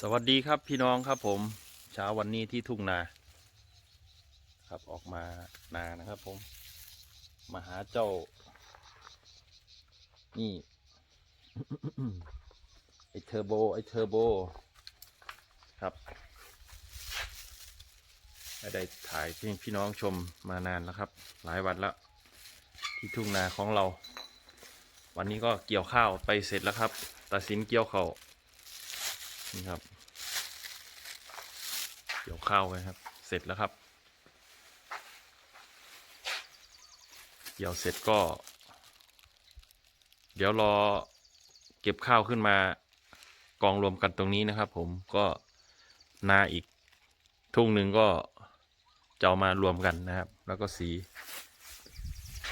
สวัสดีครับพี่น้องครับผม เช้าวันนี้ที่ทุ่งนา ครับออกมานานะครับผม มาหาเจ้า นี่ ไอเทอร์โบ ไอเทอร์โบ ครับได้ถ่ายให้พี่น้องชมมานานแล้วครับ หลายวันแล้ว ที่ทุ่งนาของเรา วันนี้ก็เกี่ยวข้าวไปเสร็จแล้วครับตัดสินเกี่ยวข้าว นี่ครับเกี่ยวข้าวไปครับ เสร็จแล้วครับเกี่ยวเสร็จก็ เดี๋ยวรอเก็บข้าวขึ้นมากองรวมกันตรงนี้นะครับ ผมก็นาอีกทุ่งหนึ่งก็จะามารวมกันนะครับ แล้วก็สี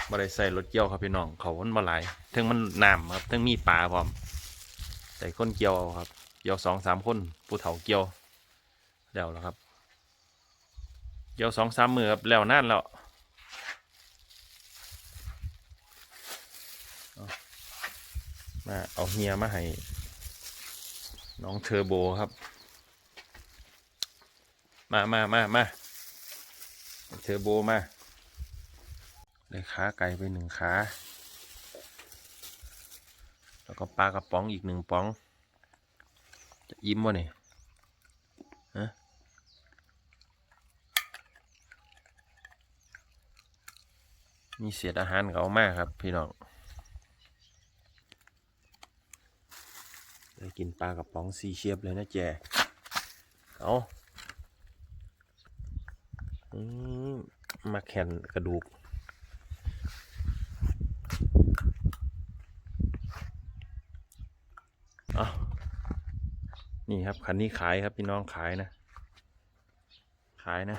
มาได้ใส่รถเกี่ยวครับพี่น้อง เขามันมาหลายทั้งมันน้ำครับทั้งมีปลาพร้อมใส่คนเกี่ยวเอาครับ เกี่ยวสองสามคนผู้เฒ่าเกี่ยวแล้วแล้วครับเกี่ยวสองสามมือครับแล้วนั่นแล้วมาเอาเฮียมาให้น้องเทอร์โบครับ มามามามาเทอร์โบมาได้ขาไก่ไปหนึ่งขา แล้วก็ปลากระป๋องอีกหนึ่งป๋อง จะอิ่มวะเนี่ยฮะมีเศษอาหารเขามากครับ พี่น้องได้กินปลากระป๋องซีเชียบเลยนะแจเอาอืมมาแข่นกระดูก เอา นี่ครับคันนี้ขายครับพี่น้องขายนะ ขายนะ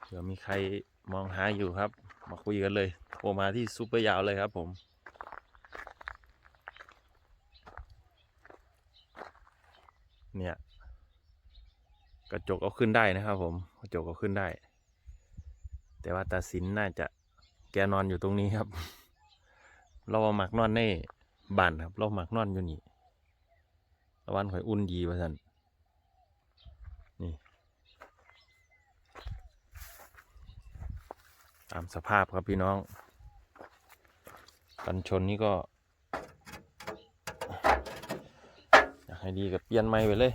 เผื่อมีใครมองหาอยู่ครับ มาคุยกันเลยโทรมาที่ซูเปอร์ยาวเลยครับผมเนี่ยกระจกเอาขึ้นได้นะครับผมกระจกเอาขึ้นได้ แต่ว่าตาสินน่าจะแกนอนอยู่ตรงนี้ครับ เราหมักนอนในบ้านครับ เราหมักนอนอยู่นี่ ตะวันข่อยอุ่นดีว่าสันนี่ตามสภาพครับพี่น้อง กันชนนี่ก็ อยากให้ดีกับเปลี่ยนไม้ไปเลย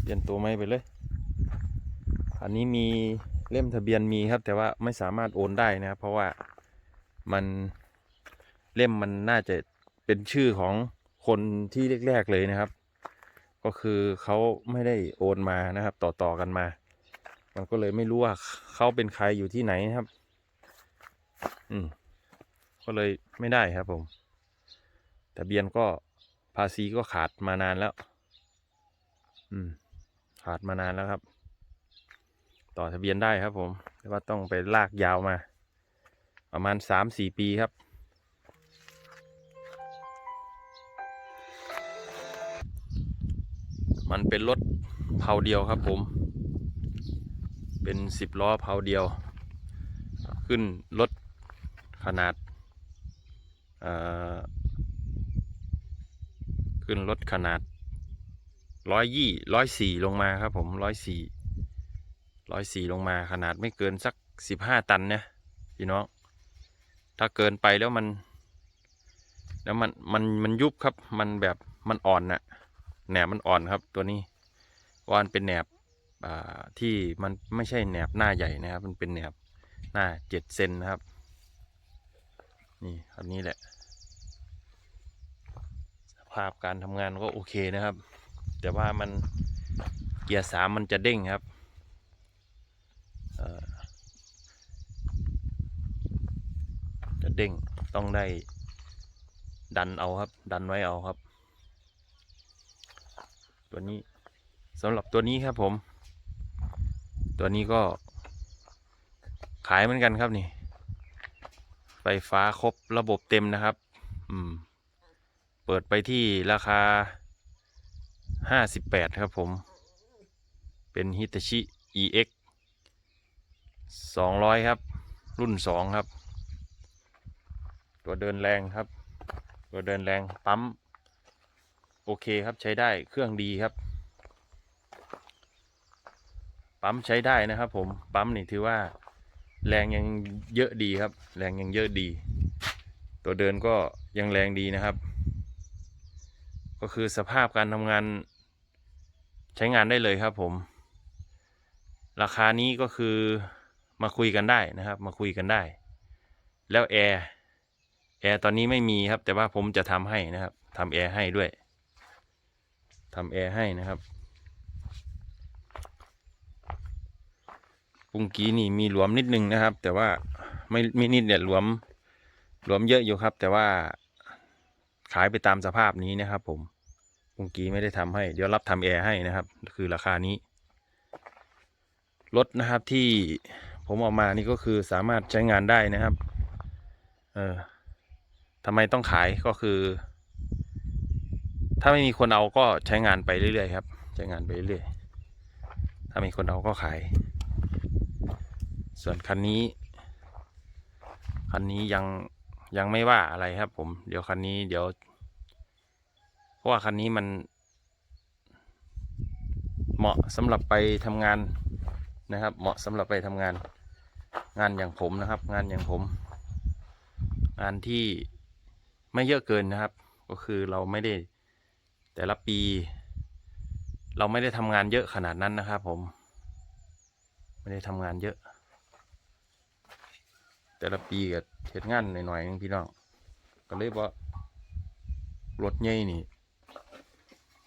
เปลี่ยนตัวไม้ไปเลย อันนี้มีเล่มทะเบียนมีครับ แต่ว่าไม่สามารถโอนได้นะครับเพราะว่ามันเล่มมันน่าจะเป็นชื่อของ คนที่แรกๆเลยนะครับ ก็คือเขาไม่ได้โอนมานะครับ ต่อๆกันมา มันก็เลยไม่รู้ว่าเขาเป็นใครอยู่ที่ไหนนะครับ อืมก็เลยไม่ได้ครับผมทะเบียนก็ภาษีก็ขาดมานานแล้ว อืม ขาดมานานแล้วครับ ต่อทะเบียนได้ครับผม แต่ว่าต้องไปลากยาวมา ประมาณสามสี่ปีครับ มันเป็นรถเผาเดียวครับผม เป็นสิบล้อเผาเดียว ขึ้นรถขนาดอ่อขึ้นรถขนาดร้อยยี่ร้อยสี่ลงมาครับผมร้อยสี่ร้อยสี่ลงมาขนาดไม่เกินสักสิบห้าตันเนี่ยพี่น้องถ้าเกินไปแล้วมัน แล้วมันมันมันยุบครับมันแบบมันอ่อนน่ะ แหนบมันอ่อนครับ ตัวนี้วามันเป็นแหนบที่มันไม่ใช่แหนบหน้าใหญ่นะครับ มันเป็นแหนบหน้าเจ็ดเซนนะครับ นี่คันนี้แหละ สภาพการทำงานก็โอเคนะครับ แต่ว่ามันเกียร์สามมันจะเด้งครับจะเด้งต้องได้ดันเอาครับ ดันไว้เอาครับ ตัวนี้สำหรับตัวนี้ครับผม ตัวนี้ก็ขายเหมือนกันครับนี่ ไฟฟ้าครบระบบเต็มนะครับ อืม เปิดไปที่ราคาห้าสิบแปดครับผม เป็น Hitachi EX สองร้อยครับ รุ่นสองครับ ตัวเดินแรงครับ ตัวเดินแรงปั๊ม โอเคครับใช้ได้เครื่องดีครับ ปั๊มใช้ได้นะครับผมปั๊มนี่ถือว่า แรงยังเยอะดีครับ แรงยังเยอะดี ตัวเดินก็ยังแรงดีนะครับ ก็คือสภาพการทำงานใช้งานได้เลยครับผม ราคานี้ก็คือมาคุยกันได้นะครับ มาคุยกันได้ แล้วแอร์แอร์ตอนนี้ไม่มีครับ แต่ว่าผมจะทำให้นะครับทำแอร์ให้ด้วย ทำแอร์ให้นะครับปุงกี้นี่มีหลวมนิดนึงนะครับ แต่ว่าไม่ไม่นิดเนี่ยหลวมหลวมเยอะอยู่ครับ แต่ว่าขายไปตามสภาพนี้นะครับ ผมปุงกี้ไม่ได้ทำให้ เดี๋ยวรับทำแอร์ให้นะครับ คือราคานี้รถนะครับที่ผมออกมานี่ก็คือสามารถใช้งานได้นะครับ เออทำไมต้องขายก็คือ ถ้าไม่มีคนเอาก็ใช้งานไปเรื่อยๆครับ ใช้งานไปเรื่อยๆถ้ามีคนเอาก็ขาย ส่วนคันนี้ คันนี้ยังยังไม่ว่าอะไรครับ ผม เดี๋ยวคันนี้เดี๋ยว เพราะว่าคันนี้มัน เหมาะสำหรับไปทำงานนะครับ เหมาะสำหรับไปทำงาน งานอย่างผมนะครับ งานอย่างผม งานที่ไม่เยอะเกินนะครับ ก็คือเราไม่ได้ แต่ละปี เราไม่ได้ทำงานเยอะขนาดนั้นนะครับผม ไม่ได้ทำงานเยอะ แต่ละปีก็เห็ดงานหน่อยๆนึงพี่น้องก็เลยว่ารถใหญ่นี่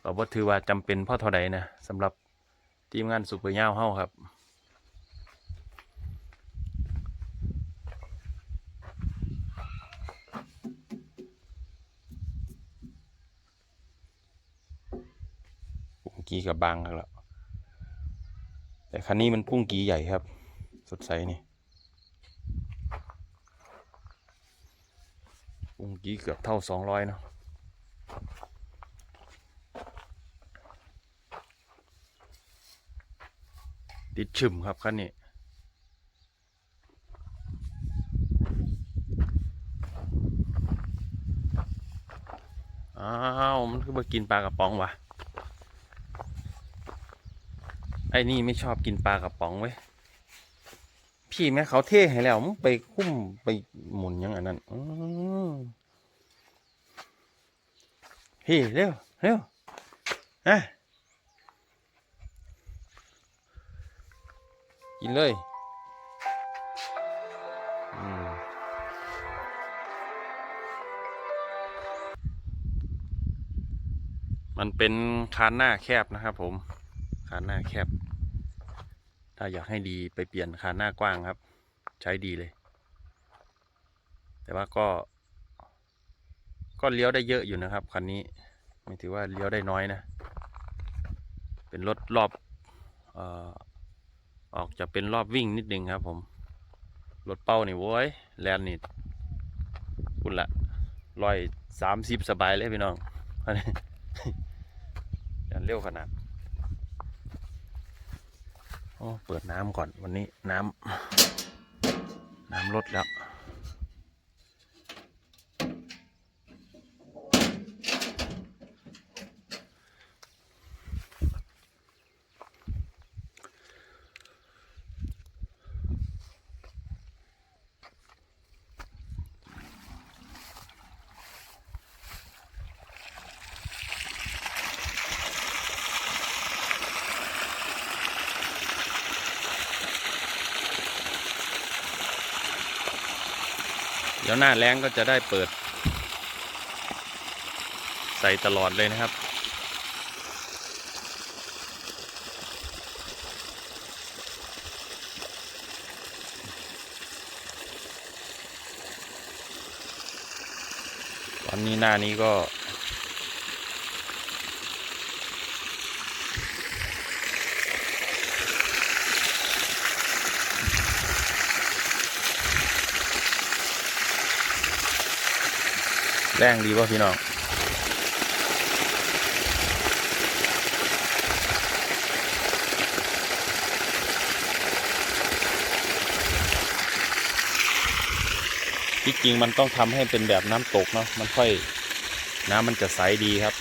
ก็บ่ถือว่าจำเป็นพ่อเท่าใดนะสำหรับทีมงานสุเปอร์ย่าวเฮาครับ กีกับบางครับแล้วแต่คันนี้มันพุ่งกีใหญ่ครับ สดใสนี่พุ่งกีเกือบเท่าสองร้อยเนาะติดฉึมครับคันนี้อ้าว มันคือมากินปลากระป๋องวะ ไอ้นี่ไม่ชอบกินปลากระป๋องเว้ย พี่แม่เขาเท่ให้แล้วมึงไปคุ้มไปหมุนยังอันนั้นอือพี่เร็วเร็วอะกินเลยมันเป็นคานหน้าแคบนะครับผม คานหน้าแคบ ถ้าอยากให้ดีไปเปลี่ยนคานหน้ากว้างครับ ใช้ดีเลย แต่ว่าก็ ก็เลี้ยวได้เยอะอยู่นะครับคันนี้ ไม่ถือว่าเลี้ยวได้น้อยนะ เป็นรถรอบเอ่อออกจะเป็นรอบวิ่งนิดนึงครับผม รถเป้านี่โว้ยแลนนี่คุณละร้อยสามสิบสบายเลยพี่น้องอันนี้แลนเร็วขนาด โอ้เปิดน้ำก่อนวันนี้น้ำน้ำลดแล้ว ดี๋ยวหน้าแรงก็จะได้เปิด ใส่ตลอดเลยนะครับวันนี้หน้านี้ก็ แรงดีป่ะพี่น้องที่จริงมันต้องทำให้เป็นแบบน้ำตกเนาะมันค่อยน้ำมันจะใสดีครับ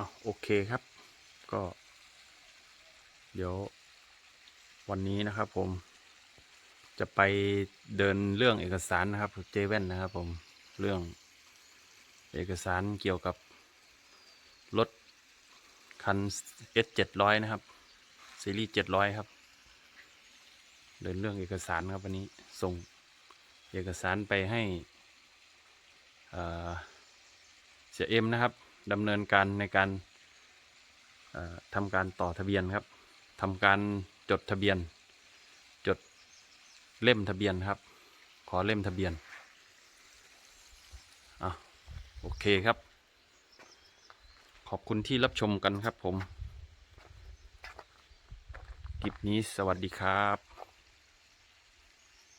อะโอเคครับ ก็ เดี๋ยว วันนี้นะครับผม จะไปเดินเรื่องเอกสารนะครับเจเว่นนะครับผมเรื่องเอกสารเกี่ยวกับ รถ คัน S เจ็ดร้อยนะครับ ซีรีส์เจ็ดร้อยครับ เดินเรื่องเอกสารครับวันนี้ส่งเอกสารไปให้เอ่อเสียเอ็มนะครับ ดำเนินการในการทำการต่อทะเบียนครับทำการจดทะเบียน จดเล่มทะเบียนครับ ขอเล่มทะเบียนอะโอเคครับ ขอบคุณที่รับชมกันครับผมคลิปนี้สวัสดีครับ